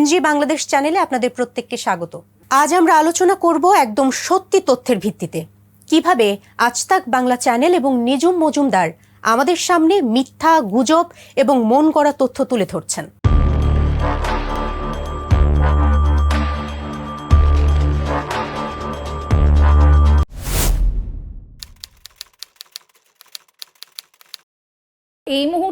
Gen Z Bangladesh চ্যানেলে আপনাদের প্রত্যেককে স্বাগত। আজ আমরা আলোচনা করব একদম সত্যি তথ্যের ভিত্তিতে। কীভাবে আজতাক বাংলা চ্যানেল এবং নিজুম মজুমদার আমাদের সামনে মিথ্যা, গুজব এবং মন করা তথ্য তুলে ধরছেন।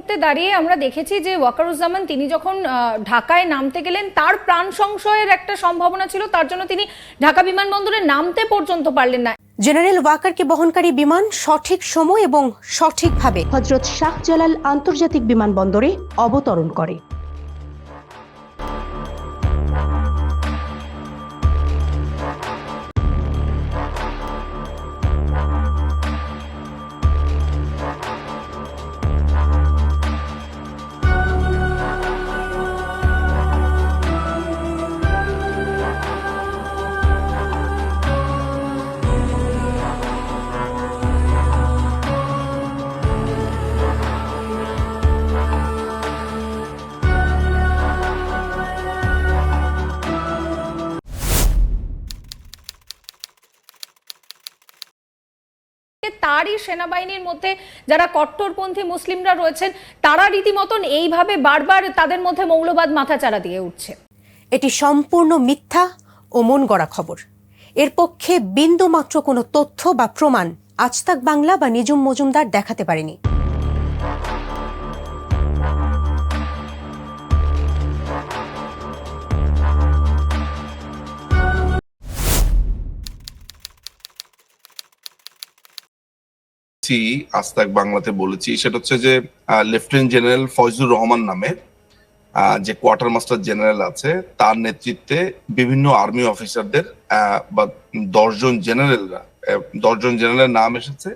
মুহূর্তে দাঁড়িয়ে আমরা দেখেছি যে ওয়াকারুজ্জামান তিনি যখন আহ, ঢাকায় নামতে গেলেন তার প্রাণ সংশয়ের একটা সম্ভাবনা ছিল তার জন্য তিনি ঢাকা বিমানবন্দরে নামতে পর্যন্ত পারলেন না। জেনারেল ওয়াকারকে বহনকারী বিমান সঠিক সময় এবং সঠিকভাবে হজরত শাহ জালাল আন্তর্জাতিক বিমানবন্দরে অবতরণ করে। তারই সেনাবাহিনীর মধ্যে যারা কট্টরপন্থী মুসলিমরা রয়েছেন, তারা রীতিমতন এইভাবে বারবার তাদের মধ্যে মৌলবাদ মাথাচাড়া দিয়ে উঠছে। এটি সম্পূর্ণ মিথ্যা ও মন গড়া খবর। এর পক্ষে বিন্দুমাত্র কোনো তথ্য বা প্রমাণ আজতাক বাংলা বা নিজুম মজুমদার দেখাতে পারেনি। বলেছি আস্তাক বাংলাতে বলেছি, সেটা হচ্ছে যে লেফটেন্যান্ট জেনারেল ফয়জুর রহমান নামে যে কোয়ার্টার মাস্টার জেনারেল আছে, তার নেতৃত্বে বিভিন্ন আর্মি অফিসারদের বা দশজন জেনারেলরা দশজন জেনারেলের নাম এসেছে,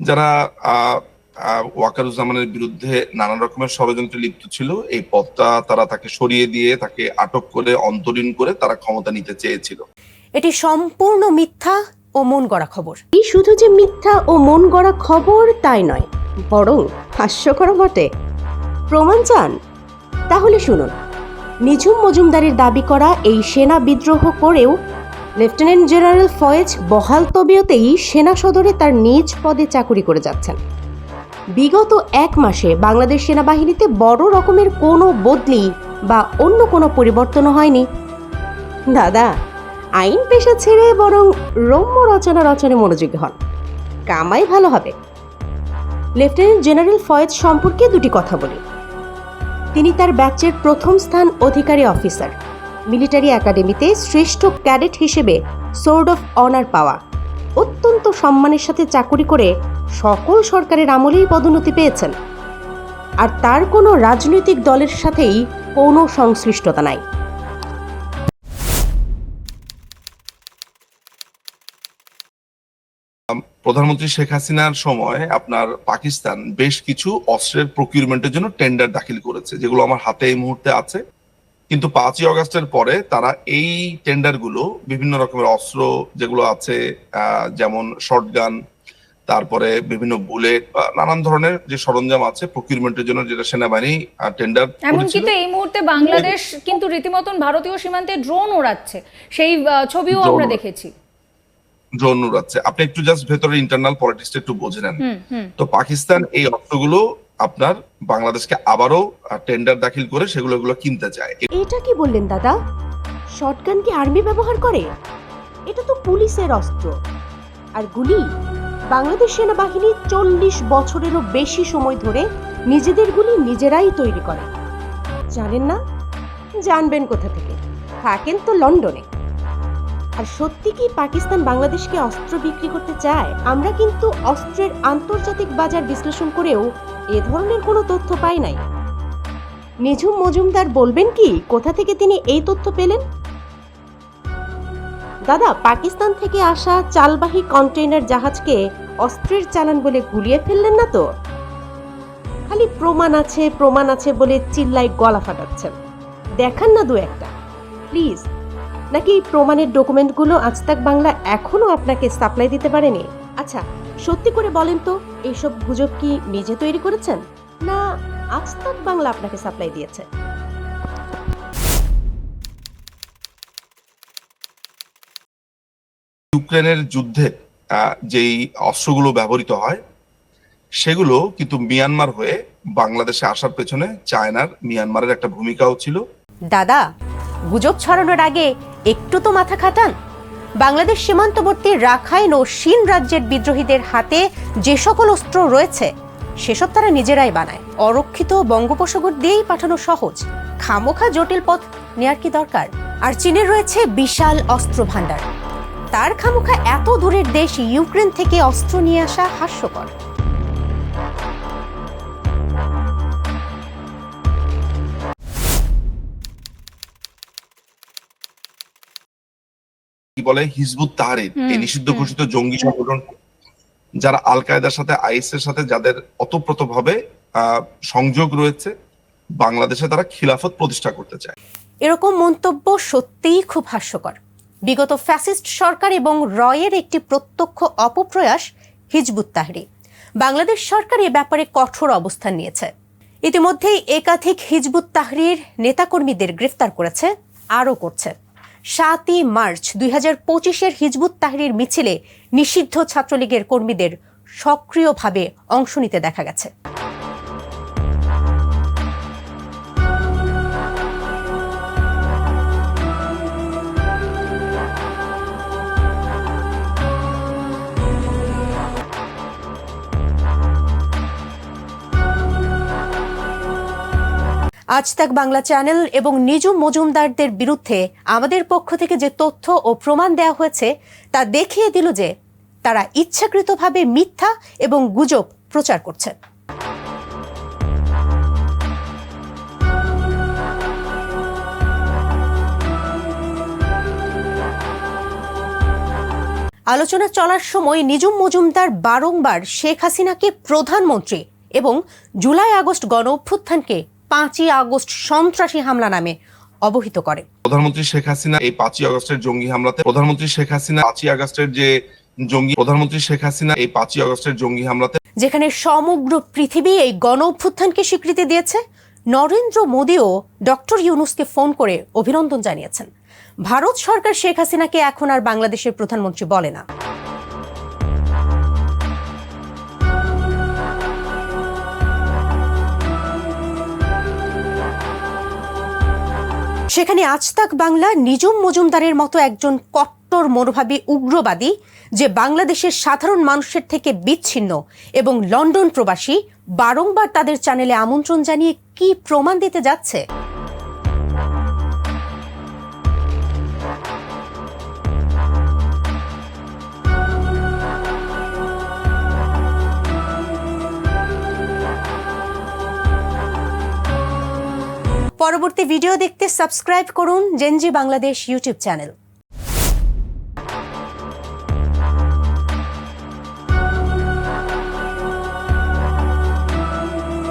যারা ওয়াকারুজ্জামানের বিরুদ্ধে নানা রকমের ষড়যন্ত্রে লিপ্ত ছিল। এই পদটা তারা তাকে সরিয়ে দিয়ে, তাকে আটক করে, অন্তরীণ করে তারা ক্ষমতা নিতে চেয়েছিল। এটি সম্পূর্ণ মিথ্যা ও মন গড়া খবর। এই শুধু যে মিথ্যা ও মন গড়া খবর তাই নয়, বরং হাস্যকর বটে। প্রমাণ চান? তাহলে শুনুন। নিঝুম মজুমদারের দাবি করা এই সেনা বিদ্রোহ করেও লেফটেন্যান্ট জেনারেল ফয়েজ বহাল তবিয়তেই সেনা সদরে তার নিজ পদে চাকুরি করে যাচ্ছেন। বিগত এক মাসে বাংলাদেশ সেনাবাহিনীতে বড় রকমের কোনো বদলি বা অন্য কোনো পরিবর্তনও হয়নি। দাদা আইন পেশা ছেড়ে বরং রম্য রচনা রচনে মনোযোগী হন। কামাই ভালো হবে। লেফটেন্যান্ট জেনারেল ফয়েজ সম্পর্কে দুটি কথা বলি। তিনি তার ব্যাচের প্রথম স্থান অধিকারী অফিসার। মিলিটারি একাডেমিতে শ্রেষ্ঠ ক্যাডেট হিসেবে সোর্ড অফ অনার পাওয়া। অত্যন্ত সম্মানের সাথে চাকুরি করে সকল সরকারের আমলেই পদোন্নতি পেয়েছেন। আর তার কোনো রাজনৈতিক দলের সাথেই কোনো সংশ্লিষ্টতা নাই। প্রধানমন্ত্রী শেখ হাসিনার সময় আপনার পাকিস্তান বেশ কিছু অস্ত্রের প্রকিউরমেন্টের জন্য টেন্ডার দাখিল করেছে যেগুলো আমার হাতে এই মুহূর্তে আছে। কিন্তু পাঁচই অগস্টের পরে তারা এই টেন্ডারগুলো বিভিন্ন রকমের অস্ত্র যেগুলো আছে যেমন শর্টগান তারপরে বিভিন্ন বুলেট বা নানান ধরনের যে সরঞ্জাম আছে প্রকিউরমেন্টের জন্য যেটা সেনাবাহিনী টেন্ডার এমনকি তো এই মুহূর্তে বাংলাদেশ কিন্তু রীতিমতন ভারতীয় সীমান্তে ড্রোন ওড়াচ্ছে। সেই ছবিও আমরা দেখেছি। ড্রোন উড়াচ্ছে আপনি একটু জাস্ট ভেতরে ইন্টারনাল পলিটিক্সটা একটু বোঝে নেন। তো পাকিস্তান এই অস্ত্রগুলো আপনার বাংলাদেশকে আবারও টেন্ডার দাখিল করে সেগুলো কিনতে চায়। এটা কি বললেন দাদা? শটগান কি আর্মি ব্যবহার করে? এটা তো পুলিশের অস্ত্র। আর গুলি? বাংলাদেশ সেনাবাহিনী চল্লিশ বছরেরও বেশি সময় ধরে নিজেদের গুলি নিজেরাই তৈরি করে। জানেন না? জানবেন কোথা থেকে। থাকেন তো লন্ডনে। আর সত্যি কি পাকিস্তান বাংলাদেশকে অস্ত্র বিক্রি করতে চায়? আমরা কিন্তু অস্ত্রের আন্তর্জাতিক বাজার বিশ্লেষণ করেও এ ধরনের কোনো তথ্য পাই নাই। নিঝুম মজুমদার বলবেন কি, কোথা থেকে তিনি এই তথ্য পেলেন? দাদা, পাকিস্তান থেকে আসা চালবাহী কন্টেইনার জাহাজকে অস্ত্রের চালান বলে গুলিয়ে ফেললেন না তো? খালি প্রমাণ আছে প্রমাণ আছে বলে চিল্লাই গলা ফাটাচ্ছেন। দেখান না দু একটা। প্লিজ। নাকি এই প্রমাণের ডকুমেন্টগুলো আজ তাক বাংলা এখনও আপনাকে সাপ্লাই দিতে পারেনি। আচ্ছা সত্যি করে বলেন তো এইসব গুজব কি নিজে তৈরি করেছেন? না আজ তাক বাংলা আপনাকে সাপ্লাই দিয়েছে। ইউক্রেনের যুদ্ধে যেই অস্ত্রগুলো ব্যবহৃত হয় সেগুলো কিন্তু মিয়ানমার হয়ে বাংলাদেশে আসার পেছনে চায়নার মিয়ানমারের একটা ভূমিকাও ছিল। দাদা গুজব ছড়ানোর আগে একটু তো মাথা খাটান। বাংলাদেশ সীমান্তবর্তী রাখাইন ও শিন রাজ্যের বিদ্রোহীদের হাতে যে সকল অস্ত্র রয়েছে, সেসব তারা নিজেরাই বানায়। অরক্ষিত বঙ্গোপসাগর দিয়েই পাঠানো সহজ। খামোখা জটিল পথ নেয়ার কি দরকার? আর চীনের রয়েছে বিশাল অস্ত্র ভাণ্ডার তার খামোখা এত দূরের দেশ ইউক্রেন থেকে অস্ত্র নিয়ে আসা হাস্যকর। কি বলে হিজবুত তাহারির এই নিষিদ্ধ ঘোষিত জঙ্গি সংগঠন যারা আল কায়দার সাথে আইএস এর সাথে যাদের অতপ্রতভাবে আহ, সংযোগ রয়েছে বাংলাদেশে তারা খিলাফত প্রতিষ্ঠা করতে চায়। এরকম মন্তব্য সত্যিই খুব হাস্যকর। বিগত ফ্যাসিস্ট সরকার এবং রয়ের একটি প্রত্যক্ষ অপপ্রয়াস হিজবুত তাহরি বাংলাদেশ সরকার এ ব্যাপারে কঠোর অবস্থান নিয়েছে। ইতিমধ্যেই একাধিক হিজবুত তাহরির নেতাকর্মীদের গ্রেফতার করেছে আরও করছে। সাতই মার্চ দুই হাজার পঁচিশের হিজবুত তাহরির মিছিলে নিষিদ্ধ ছাত্রলীগের কর্মীদের সক্রিয়ভাবে অংশ নিতে দেখা গেছে। আজ তাক বাংলা চ্যানেল এবং নিজুম মজুমদারদের বিরুদ্ধে আমাদের পক্ষ থেকে যে তথ্য ও প্রমাণ দেওয়া হয়েছে, তা দেখিয়ে দিল যে তারা ইচ্ছাকৃতভাবে মিথ্যা এবং গুজব প্রচার করছে আলোচনা চলার সময় নিজুম মজুমদার বারংবার শেখ হাসিনাকে প্রধানমন্ত্রী এবং জুলাই আগস্ট গণ অভ্যুত্থানকে পাঁচই আগস্ট সন্ত্রাসী হামলা নামে অবহিত করে। প্রধানমন্ত্রী শেখ হাসিনা এই পাঁচই আগস্টের জঙ্গি হামলাতে প্রধানমন্ত্রী শেখ হাসিনা পাঁচই আগস্টের যে জঙ্গি প্রধানমন্ত্রী শেখ হাসিনা এই পাঁচই আগস্টের জঙ্গি হামলাতে যেখানে সমগ্র পৃথিবী এই গণ অভ্যুত্থানকে স্বীকৃতি দিয়েছে নরেন্দ্র মোদীও ডক্টর ইউনুসকে ফোন করে অভিনন্দন জানিয়েছেন। ভারত সরকার শেখ হাসিনাকে এখন আর বাংলাদেশের প্রধানমন্ত্রী বলে না। সেখানে আজতাক বাংলা নিজম মজুমদারের মতো একজন কট্টর মনোভাবী উগ্রবাদী, যে বাংলাদেশের সাধারণ মানুষের থেকে বিচ্ছিন্ন এবং লন্ডন প্রবাসী, বারংবার তাদের চ্যানেলে আমন্ত্রণ জানিয়ে কি প্রমাণ দিতে যাচ্ছে? পরবর্তী ভিডিও দেখতে সাবস্ক্রাইব করুন জেনজি বাংলাদেশ ইউটিউব চ্যানেল